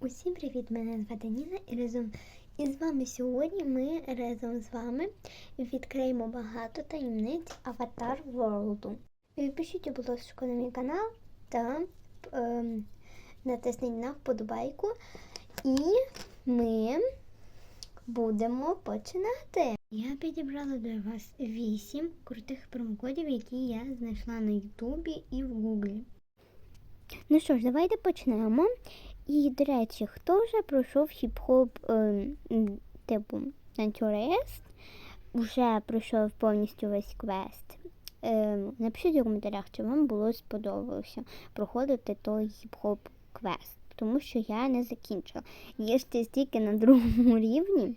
Усім привіт! Мене звати Ніна і разом із вами сьогодні ми разом з вами відкриємо багато таємниць Аватар Ворлду. Підпишіть, будь ласка, на мій канал та ем, натисніть на вподобайку. І ми будемо починати. Я підібрала для вас 8 крутих промокодів, які я знайшла на Ютубі і в Гуглі. Ну що ж, давайте почнемо. І, до речі, хто вже пройшов хіп-хоп м, типу Натюрест, вже пройшов повністю весь квест. Ем, напишіть у коментарях, чи вам було сподобалося проходити той хіп-хоп квест, тому що я не закінчила. Є ще стільки на другому рівні.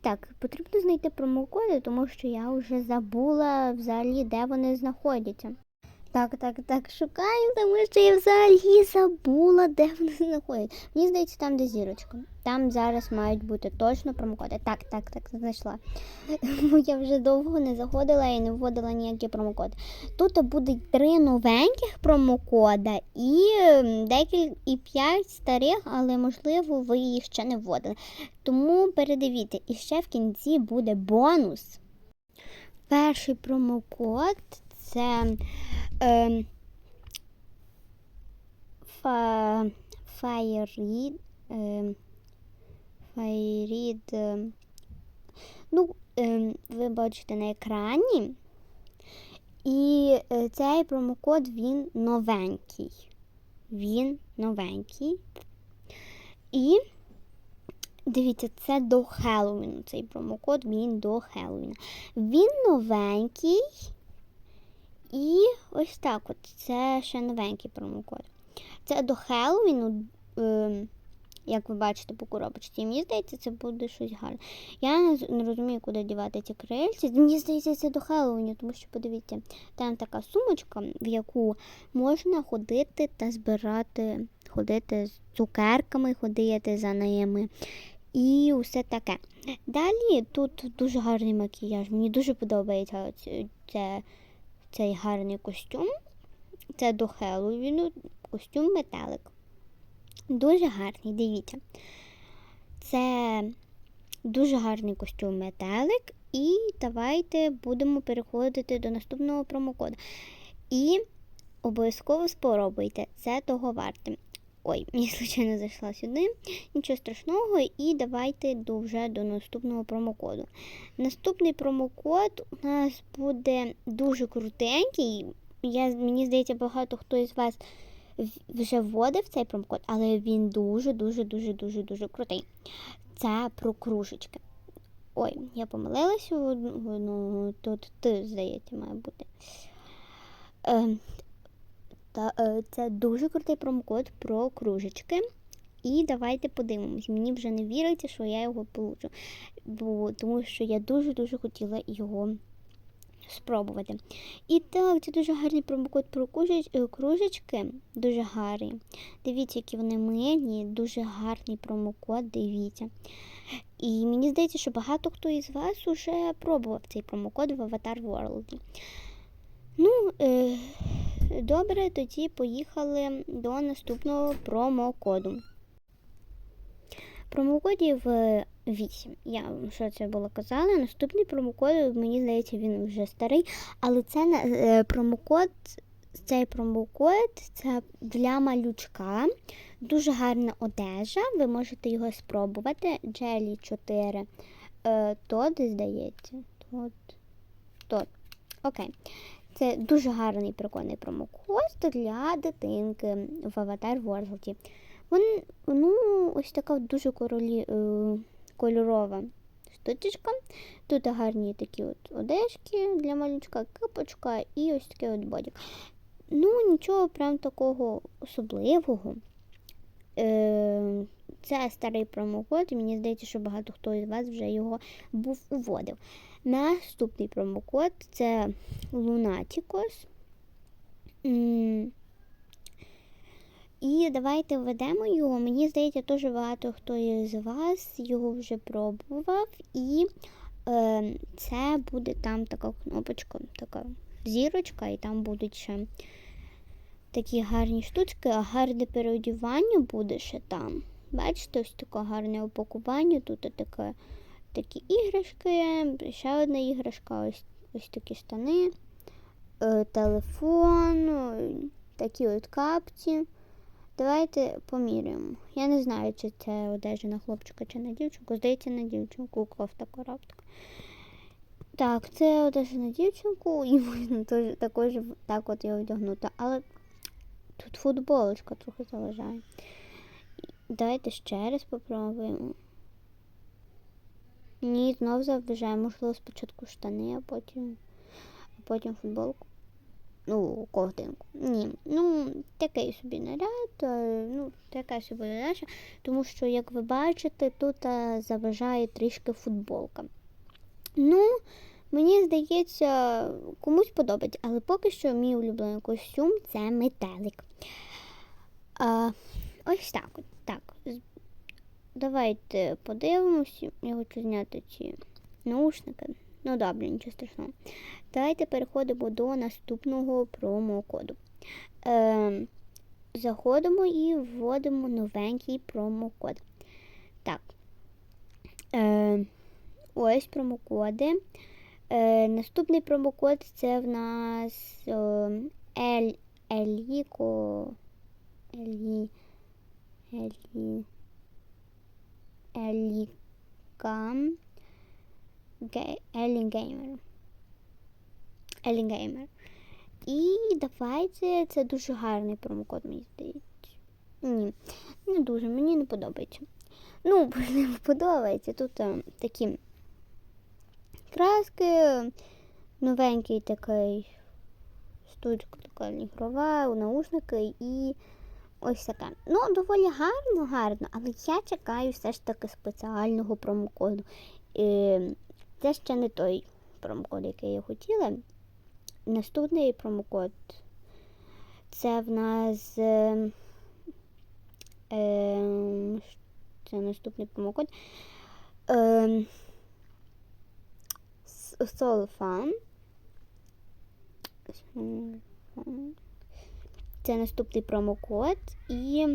Так, потрібно знайти промокоди, тому що я вже забула взагалі, де вони знаходяться. Так, так, так, шукаю, тому що я взагалі забула, де вони знаходяться. Мені здається, там, де зірочка. Там зараз мають бути точно промокоди. Так, так, так, знайшла. Бо я вже довго не заходила і не вводила ніякі промокоди. Тут буде три новеньких промокода і декілька і п'ять старих, але можливо ви їх ще не вводили. Тому передивіться, і ще в кінці буде бонус. Перший промокод це фа, Файрід. Файрід. ем, Ну, ви бачите на екрані. І е, цей промокод він новенький. Він новенький. І дивіться, це до Хеллоуіну. Цей промокод він до Хеллоуіна. Він новенький. І ось так от. Це ще новенький промокод. Це до Хеллоуіну, е, як ви бачите по коробочці. Мені здається, це буде щось гарне. Я не, розумію, куди дівати ці крильці. Мені здається, це до Хеллоуіну, тому що подивіться, там така сумочка, в яку можна ходити та збирати, ходити з цукерками, ходити за ними. І усе таке. Далі тут дуже гарний макіяж. Мені дуже подобається це цей гарний костюм. Це до Хеллоуіну костюм метелик. Дуже гарний, дивіться. Це дуже гарний костюм метелик. І давайте будемо переходити до наступного промокоду. І обов'язково спробуйте, це того варте. Ой, мені случайно зайшла сюди. Нічого страшного, і давайте до, вже до наступного промокоду. Наступний промокод у нас буде дуже крутенький. Я, мені здається, багато хто із вас вже вводив цей промокод, але він дуже, дуже, дуже, крутий. Це про кружечки. Ой, я помилилася одну, тут ти, здається, має бути. Та, е, це дуже крутий промокод про кружечки. І давайте подивимось. Мені вже не віриться, що я його получу. Бо, тому що я дуже-дуже хотіла його спробувати. І так, це дуже гарний промокод про е, кружечки. Дуже гарний. Дивіться, які вони милі, дуже гарний промокод, дивіться. І мені здається, що багато хто із вас уже пробував цей промокод в Avatar World. Ну, е, добре, тоді поїхали до наступного промокоду. Промокодів е, 8. Я вам що це було казала. Наступний промокод, мені здається, він вже старий, але це е, промокод, цей промокод це для малючка. Дуже гарна одежа. Ви можете його спробувати. Джелі 4. Е, Тод, здається. Тод. Тод. Окей. Це дуже гарний прикольний промокод для дитинки в Аватар World. Він, ну, ось така дуже королі, е, кольорова штучечка. Тут гарні такі от одежки для малючка, капочка і ось такий от бодік. Ну, нічого прям такого особливого. Е, це старий промокод, і мені здається, що багато хто із вас вже його був уводив. Наступний промокод це Lunaticos. І давайте введемо його. Мені здається, дуже багато хто із вас його вже пробував. І е, це буде там така кнопочка, така зірочка, і там будуть ще такі гарні штучки, а гарне переодівання буде ще там. Бачите, ось таке гарне упакування. Тут таке, такі іграшки, ще одна іграшка, ось, ось такі штани, е, телефон, такі от капці. Давайте поміряємо. Я не знаю, чи це одежа на хлопчика чи на дівчинку. Здається, на дівчинку кофта кораптика. Так, це одежа на дівчинку, і можна теж, також так от його вдягнути. Але тут футболочка трохи заважає. Давайте ще раз попробуємо. Ні, знов заважає. Можливо, спочатку штани, а потім, а потім футболку. Ну, ковтинку. Ні. Ну, такий собі наряд, е, ну, така собі задача, тому що, як ви бачите, тут е, заважає трішки футболка. Ну, мені здається, комусь подобається, але поки що мій улюблений костюм це метелик. А, ось так. Так. Давайте подивимося. Я хочу зняти ці наушники. Ну добре, нічого страшного. Давайте переходимо до наступного промокоду. Е, заходимо і вводимо новенький промокод. Так. Е, ось промокоди. Е, наступний промокод це в нас е, Еліко. Елі, Елі, Елікам. Ге- Елі Геймер. Елі Геймер. І давайте це дуже гарний промокод, мені здається. Ні, не дуже, мені не подобається. Ну, можливо, подобається. Тут е, такі краски, новенький такий штучка така ігрова, наушники і ось таке. Ну, доволі гарно, гарно, але я чекаю все ж таки спеціального промокоду. Е, Це ще не той промокод, який я хотіла. Наступний промокод це в нас. Е, е, це наступний промокод. Е, Solfan. Це наступний промокод. І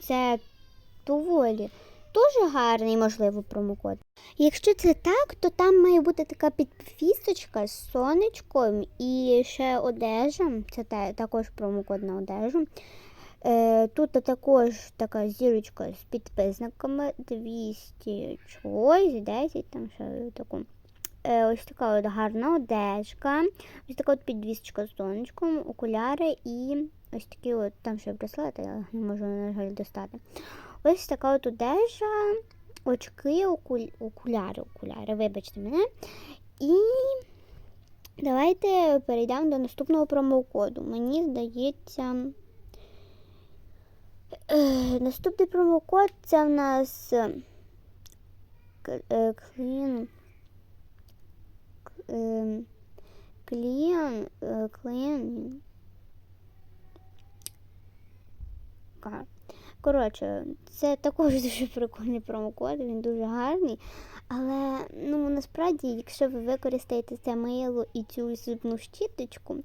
це доволі дуже гарний, можливо, промокод. Якщо це так, то там має бути така підписочка з сонечком і ще одежа. Це також промокод на одежу. Е, тут також така зірочка з підписниками 200 чогось, 10, там ще таку. Е, ось така от гарна одежка, ось така от підвісочка з сонечком, окуляри і ось такі от там ще браслети, я не можу, на жаль, достати. Ось така от одежа, очки, окуляри, окуляри, вибачте мене. І давайте перейдемо до наступного промокоду. Мені здається. Е, наступний промокод це в нас к- е, клін. к- е, Клін. е, Клін. Коротше, це також дуже прикольний промокод, він дуже гарний. Але ну насправді, якщо ви використаєте це мило і цю зубну щіточку,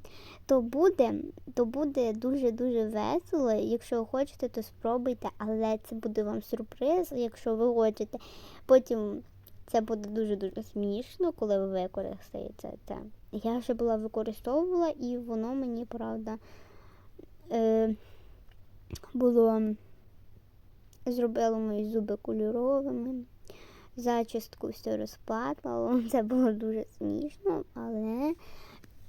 то буде, то буде дуже-дуже весело. Якщо хочете, то спробуйте, але це буде вам сюрприз, якщо ви хочете. Потім це буде дуже-дуже смішно, коли ви використаєте це. Я вже була використовувала, і воно мені, правда, е, було зробило мої зуби кольоровими. Зачістку все розпатлало. Це було дуже смішно, але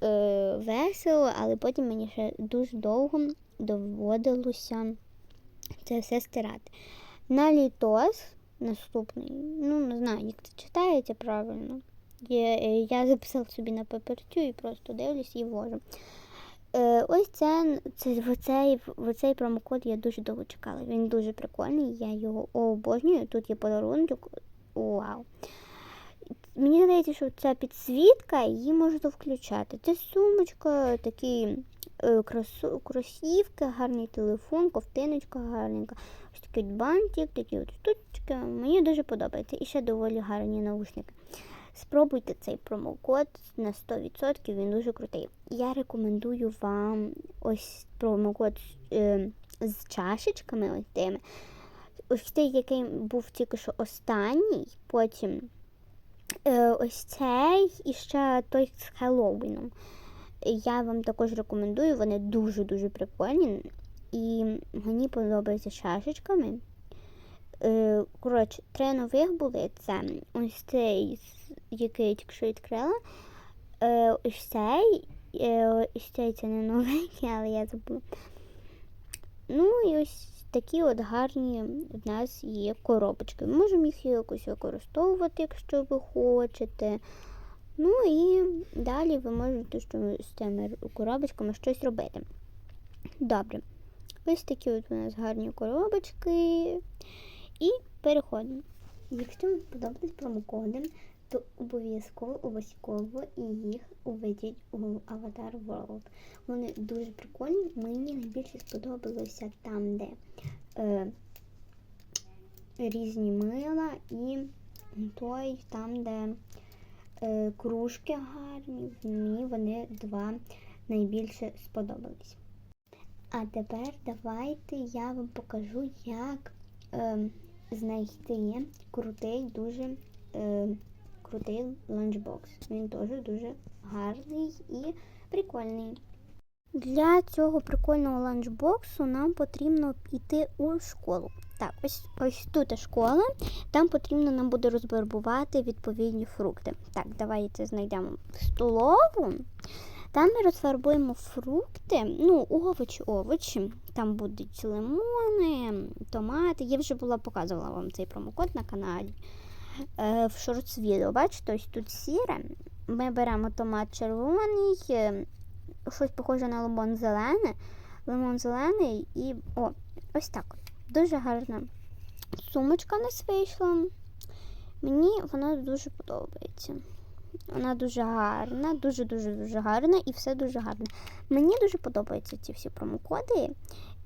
е, весело, але потім мені ще дуже довго доводилося це все стирати. На літос наступний, ну не знаю, як це читається правильно. Я, е, я записав собі на папертю і просто дивлюсь і ввожу. Е, ось це, це в цей, в цей промокод я дуже довго чекала. Він дуже прикольний, я його обожнюю. Тут є подарунок. Вау. Мені здається, що ця підсвітка, її можна включати. Це сумочка, такі е, красу, кросівки, гарний телефон, ковтиночка гарненька. Ось такий бантик, такі от штучки. Мені дуже подобається. І ще доволі гарні наушники. Спробуйте цей промокод на 100%, він дуже крутий. Я рекомендую вам ось промокод е, з чашечками ось тими. ось цей, який був тільки що останній, потім е, ось цей і ще той з Хеллоуіном. Я вам також рекомендую, вони дуже-дуже прикольні. І мені подобаються шашечками. Е, коротше, три нових були. Це ось цей, який я тільки що відкрила. Е, ось цей. Е, ось цей це не новенький, але я забула. Ну і ось такі от гарні в нас є коробочки. Ми можемо їх якось використовувати, якщо ви хочете. Ну і далі ви можете з цими коробочками щось робити. Добре. Ось такі от у нас гарні коробочки. І переходимо. Якщо вам сподобались промокоди, то обов'язково обов'язково їх уведіть у Avatar World. Вони дуже прикольні. Мені найбільше сподобалося там, де е, різні мила, і той там, де кружки гарні. Мені вони два найбільше сподобались. А тепер давайте я вам покажу, як е, знайти крутий, дуже е, крутий ланчбокс. Він теж дуже гарний і прикольний. Для цього прикольного ланчбоксу нам потрібно йти у школу. Так, ось ось тут школа. Там потрібно нам буде розбарбувати відповідні фрукти. Так, давайте знайдемо столову. Там ми розфарбуємо фрукти, ну, овочі, овочі. Там будуть лимони, томати. Я вже була показувала вам цей промокод на каналі е, в шортс відео. Бачите, ось тут сіре. Ми беремо томат червоний, е, щось похоже на лимон зелене, лимон зелений і о, ось так. Дуже гарна сумочка нас вийшла. Мені вона дуже подобається. Вона дуже гарна, дуже-дуже дуже гарна і все дуже гарне. Мені дуже подобаються ці всі промокоди.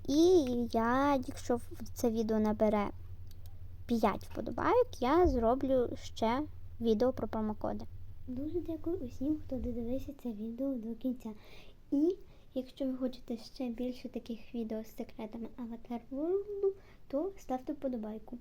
І я, якщо це відео набере 5 вподобайок, я зроблю ще відео про промокоди. Дуже дякую усім, хто додивився це відео до кінця. І якщо ви хочете ще більше таких відео з секретами Аватар Ворлду, то ставте вподобайку.